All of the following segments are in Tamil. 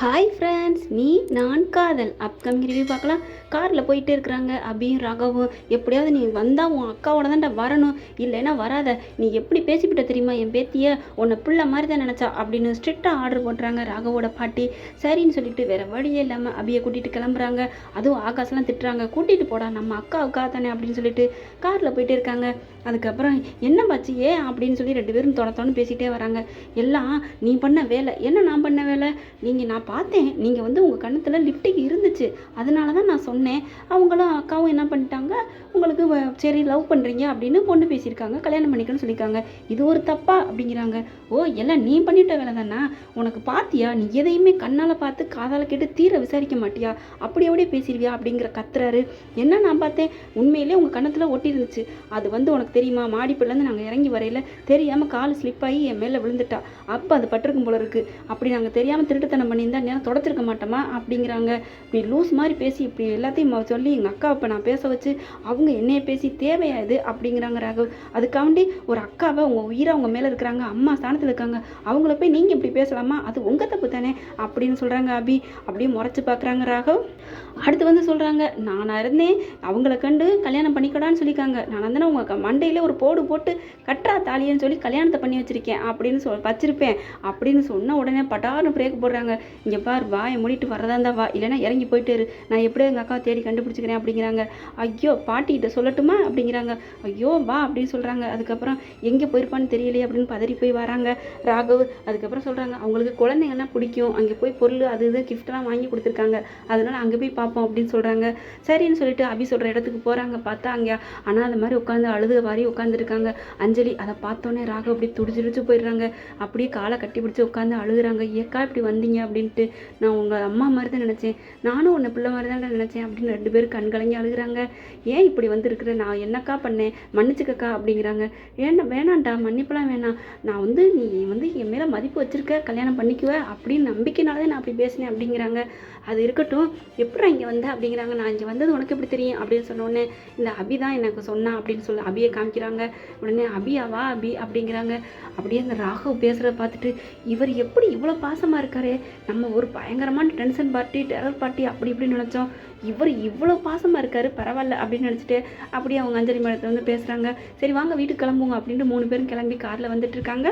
ஹாய் ஃப்ரெண்ட்ஸ் நீ நான் காதல். அப்கமிங் ரிவ்யூ பார்க்கலாம். காரில் போயிட்டே இருக்கிறாங்க. அபியும் ராகவும் எப்படியாவது நீ வந்தால் உன் அக்காவோட தான்டா வரணும். இல்லைன்னா வராத. நீ எப்படி பேசிவிட்ட தெரியுமா? என் பேத்திய உன்னை பிள்ளை மாதிரி தான் நினச்சா அப்படின்னு ஸ்ட்ரிக்டாக ஆர்டர் போட்டுறாங்க ராகவோட பாட்டி. சரின்னு சொல்லிட்டு வேற வழியே இல்லாமல் அபியை கூட்டிகிட்டு கிளம்புறாங்க. அதுவும் ஆகாஷ்லாம் திட்டுறாங்க. கூட்டிகிட்டு போடா நம்ம அக்காவுக்கா தானே அப்படின்னு சொல்லிட்டு காரில் போயிட்டே இருக்காங்க. அதுக்கப்புறம் என்ன பாச்சு ஏன் அப்படின்னு சொல்லி ரெண்டு பேரும் தொடத்தோன்னு பேசிகிட்டே வராங்க. எல்லாம் நீ பண்ண வேலை. என்ன நான் பண்ண வேலை? நீங்கள் நான் பார்த்தேன். நீங்கள் வந்து உங்கள் கண்ணத்தில் லிப்டிக் இருந்துச்சு. அதனால தான் நான் சொன்னேன். அவங்களும் அக்காவும் என்ன பண்ணிட்டாங்க? உங்களுக்கு வ- சரி லவ் பண்ணுறீங்க அப்படின்னு பொண்ணு பேசியிருக்காங்க. கல்யாணம் பண்ணிக்கணும்னு சொல்லியிருக்காங்க. இது ஒரு தப்பா? அப்படிங்கிறாங்க. ஓ எல்லாம் நீ பண்ணிட்ட வேலை தானா? உனக்கு பார்த்தியா நீ எதையுமே கண்ணால் பார்த்து காதால் கேட்டு தீர விசாரிக்க மாட்டியா? அப்படி அப்படியே பேசிடுவியா அப்படிங்கிற கத்துறாரு. என்ன நான் பார்த்தேன்? உண்மையிலே உங்கள் கண்ணத்தில் ஒட்டிருந்துச்சு அது வந்து உனக்கு தெரியுமா? மாடிப்பிலேருந்து நாங்கள் இறங்கி வரையில தெரியாமல் கால் ஸ்லிப் ஆகி என் மேலே விழுந்துட்டா. அப்போ அது பட்டிருக்கும் போல இருக்குது அப்படி நாங்கள் தெரியாமல் திருட்டுத்தனம் பண்ணியிருந்தா நேரம் தொடச்சிருக்க மாட்டோமா அப்படிங்கிறாங்க. இப்படி லூஸ் மாதிரி பேசி இப்படி எல்லாத்தையும் சொல்லி எங்கள் அக்கா இப்போ நான் பேச வச்சு அவங்க என்னையை பேசி தேவையா இது அப்படிங்கிறாங்க ராகவ். அதுக்காண்டி ஒரு அக்காவை உங்கள் உயிரை அவங்க மேலே இருக்கிறாங்க அம்மா ஸ்தானத்தில் இருக்காங்க அவங்கள போய் நீங்கள் இப்படி பேசலாமா? அது உங்கள் தப்பு தானே? அப்படின்னு சொல்கிறாங்க அபி. அப்படியே முறைச்சி பார்க்குறாங்க ராகவ். அடுத்து வந்து சொல்கிறாங்க நானாக இருந்தேன் அவங்கள கண்டு கல்யாணம் பண்ணிக்கடான்னு சொல்லியிருக்காங்க. நான் வந்து உங்கள் மண்டையில் ஒரு போடு போட்டு கட்டுறா தாலியன்னு சொல்லி கல்யாணத்தை பண்ணி வச்சுருக்கேன் அப்படின்னு சொல் வச்சிருப்பேன். அப்படின்னு சொன்ன உடனே பட்டார்னு பிரேக் போடுறாங்க. இங்கே பார் வாயை மூடிட்டு வரதா இருந்தா வா. இல்லைன்னா இறங்கி போயிட்டு இரு. நான் எப்படியோ எங்கள் அக்காவை தேடி கண்டுபிடிச்சிக்கிறேன் அப்படிங்கிறாங்க. ஐயோ பாட்டிகிட்ட சொல்லட்டுமா? அப்படிங்கிறாங்க. ஐயோ வா அப்படின்னு சொல்கிறாங்க அதுக்கப்புறம் எங்கே போயிருப்பான்னு தெரியலையே அப்படின்னு பதறி போய் வராங்க. ராகவ் அதுக்கப்புறம் சொல்கிறாங்க அவங்களுக்கு குழந்தைங்கன்னா பிடிக்கும். அங்கே போய் பொருள் அது இது கிஃப்ட்லாம் வாங்கி கொடுத்துருக்காங்க. அதனால் அங்கே போய் பார்ப்போம் அப்படின்னு சொல்கிறாங்க சரின்னு சொல்லிட்டு அபி சொல்கிற இடத்துக்கு போகிறாங்க பார்த்தா அங்கே அனாதை மாதிரி உட்காந்து அழுது மாதிரி உட்காந்துருக்காங்க அஞ்சலி அதை பார்த்தோன்னே ராகவ் அப்படி துடிச்சு துடிச்சு போயிடுறாங்க. அப்படியே காலை கட்டி பிடிச்சி உட்காந்து அழுகுறாங்க. ஏக்கா இப்படி வந்தீங்க அப்படின்ட்டு நான் உங்கள் அம்மா மாதிரி தான் நினச்சேன். நானும் உன்னை பிள்ளை மாதிரி தான் நினச்சேன் அப்படின்னு ரெண்டு பேரும் கண்கலங்கி அழுகுறாங்க. ஏன் இப்படி வந்துருக்குற? நான் என்னக்கா பண்ணேன்? மன்னிச்சுக்கக்கா அப்படிங்கிறாங்க. ஏன்னா வேணாண்டா மன்னிப்பெல்லாம் வேணாம். நான் வந்து நீ வந்து என் மேலே மதிப்பு வச்சிருக்க கல்யாணம் பண்ணிக்குவ அப்படின்னு நம்பிக்கைனால தான் நான் அப்படி பேசினேன் அப்படிங்கிறாங்க. அது இருக்கட்டும் எப்படா இங்கே வந்த அப்படிங்கிறாங்க. நான் இங்கே வந்தது உனக்கு எப்படி தெரியும்? அப்படின்னு சொன்னோடனே இந்த அபி தான் எனக்கு சொன்னா அப்படின்னு சொல்லி. அபியை காமிக்கிறாங்க. உடனே அபியாவா அபி அப்படிங்கிறாங்க. அப்படியே அந்த ராகவ் பேசுகிறத பார்த்துட்டு இவர் எப்படி இவ்வளோ பாசமாக இருக்காரு. நம்ம ஒரு பயங்கரமான டென்ஷன் பார்ட்டி டெரர் பார்ட்டி அப்படி இப்படி நினச்சோம். இவர் இவ்வளோ பாசமாக இருக்கார் பரவாயில்ல அப்படின்னு நினச்சிட்டு அப்படியே அவங்க அஞ்சலி மேடத்தை வந்து பேசுகிறாங்க சரி வாங்க வீட்டுக்கு கிளம்புவோம் அப்படின்ட்டு மூணு பேரும் கிளம்பி காரில் வந்துட்டுருக்காங்க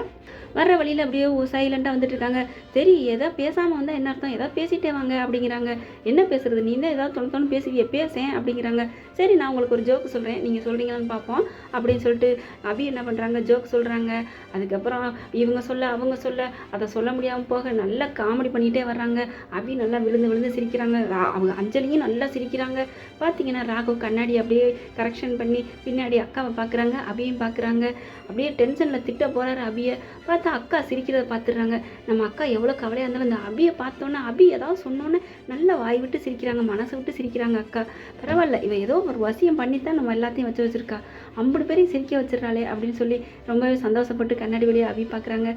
வர்ற வழியில் அப்படியே சைலண்ட்டாக வந்துட்டு இருக்காங்க. சரி எதா பேசாமல் வந்தால் என்ன அர்த்தம்? எதாவது பேசிட்டே வாங்க அப்படிங்கிறாங்க. என்ன பேசுறது? நீ தான் ஏதாவது தொண தொண பேசுவிய பேசேன் அப்படிங்கிறாங்க. சரி நான் உங்களுக்கு ஒரு ஜோக் சொல்கிறேன் நீங்கள் சொல்கிறீங்களான்னு பார்ப்போம் அப்படின்னு சொல்லிட்டு அபி என்ன பண்ணுறாங்க ஜோக் சொல்கிறாங்க அதுக்கப்புறம் இவங்க சொல்ல அவங்க சொல்ல அதை சொல்ல முடியாமல் போக நல்லா காமெடி பண்ணிகிட்டே வர்றாங்க. அபி நல்லா விழுந்து விழுந்து சிரிக்கிறாங்க. அவங்க அஞ்சலியும் நல்லா சிரிக்கிறாங்க. பார்த்தீங்கன்னா ராகவ் கண்ணாடி அப்படியே கரெக்ஷன் பண்ணி பின்னாடி அக்காவை பார்க்குறாங்க அபியும் பார்க்குறாங்க அப்படியே டென்ஷனில் திட்ட போகிறாரு அபியை. பார்த்தா அக்கா சிரிக்கிறத பார்த்துடுறாங்க நம்ம அக்கா எவ்வளோ கவலையாக இருந்தாலும் அந்த அபியை பார்த்தோன்னே அபி ஏதாவது சொன்னோன்னே நல்லா வாய் விட்டு சிரிக்கிறாங்க மனசை விட்டு சிரிக்கிறாங்க அக்கா. பரவாயில்ல இவ ஏதோ ஒரு வசியம் பண்ணி தான் நம்ம எல்லாத்தையும் வச்சு வச்சிருக்கா. ஐம்பது பேரையும் சிரிக்க வச்சிடறாளே அப்படின்னு சொல்லி ரொம்பவே சந்தோஷப்பட்டு கண்ணாடி வழியாக அபி பார்க்குறாங்க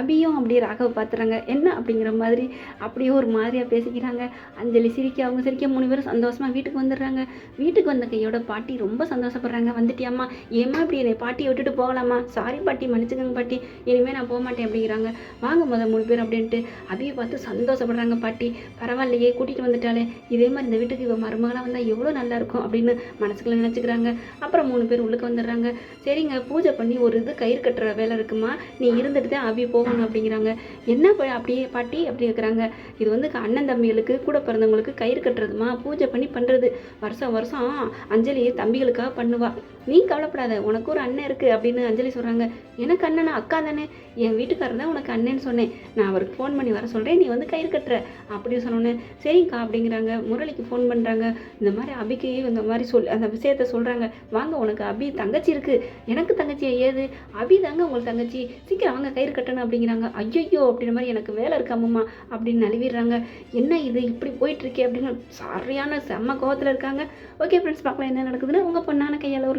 அபியும் அப்படியே ராகவ பார்த்துறாங்க என்ன அப்படிங்கிற மாதிரி அப்படியே ஒரு மாதிரியாக பேசிக்கிறாங்க. அஞ்சலி சிரிக்க அவங்க சிரிக்க மூணு பேரும் சந்தோஷமாக வீட்டுக்கு வந்துடுறாங்க. வீட்டுக்கு வந்த கையோட பாட்டி ரொம்ப சந்தோஷப்படுறாங்க. வந்துட்டியாம்மா? ஏம்மா இப்படி என்னை பாட்டியை விட்டுட்டு போகலாமா? சாரி பாட்டி மன்னிச்சுக்கோங்க பாட்டி. இனிமேல் நான் போக மாட்டேன் அப்படிங்கிறாங்க. வாங்க முத மூணு பேர் அப்படின்ட்டு அபியை பார்த்து சந்தோஷப்படுறாங்க பாட்டி. பரவாயில்லையே கூட்டிகிட்டு வந்துட்டாலே. இதே மாதிரி இந்த வீட்டுக்கு இவன் மருமகளாக வந்தால் எவ்வளோ நல்லா இருக்கும் அப்படின்னு மனசுக்குள்ள நினச்சிக்கிறாங்க. அப்புறம் மூணு பேர் உள்ளுக்கு வந்துடுறாங்க. சரிங்க பூஜை பண்ணி ஒரு இது கயிறு கட்டுற வேலை இருக்குமா? நீ இருந்துட்டு தான் அபி போகணும் அப்படிங்கிறாங்க. என்ன ப- அப்படியே பாட்டி அப்படி இருக்கிறாங்க இது வந்து அண்ணன் தம்பிகளுக்கு கூட பிறந்தவங்களுக்கு கயிறு கட்டுறதுமா? பூஜை பண்ணி பண்ணுறது வருஷம் வருஷம் அஞ்சலி தம்பிகளுக்காக பண்ணுவா. நீ கவலைப்படாத உனக்கு ஒரு அண்ணன் இருக்குது அப்படின்னு அஞ்சலி சொல்கிறாங்க எனக்கு அண்ணனா? அக்கா தானே? என் வீட்டுக்காரர் தான் உனக்கு அண்ணன்னு சொன்னேன். நான் அவருக்கு ஃபோன் பண்ணி வர சொல்கிறேன் நீ வந்து கயிறு கட்டுற அப்படின்னு சொன்னோன்னே சரிங்கக்கா அப்படிங்கிறாங்க. முரளிக்கு ஃபோன் பண்ணுறாங்க இந்த மாதிரி அபிக்கு இந்த மாதிரி சொல் அந்த விஷயத்த சொல்கிறாங்க வாங்க உனக்கு அபி தங்கச்சி இருக்குது எனக்கு தங்கச்சி ஏது? அபி தாங்க உங்களுக்கு தங்கச்சி. சீக்கிரம் வாங்க கயிறு கட்டணும் அப்படிங்கிறாங்க. ஐயோ அப்படின்ற மாதிரி எனக்கு வேலை இருக்காமம்மா அப்படின்னு நழுவிடுறாங்க. என்ன இது? இப்படி போயிட்டுருக்கே அப்படின்னு சரியான செம்ம கோவத்தில் இருக்காங்க. ஓகே ஃப்ரெண்ட்ஸ் பார்க்கலாம் என்ன நடக்குதுன்னு உங்கள் பொண்ணான கையால் ஒரு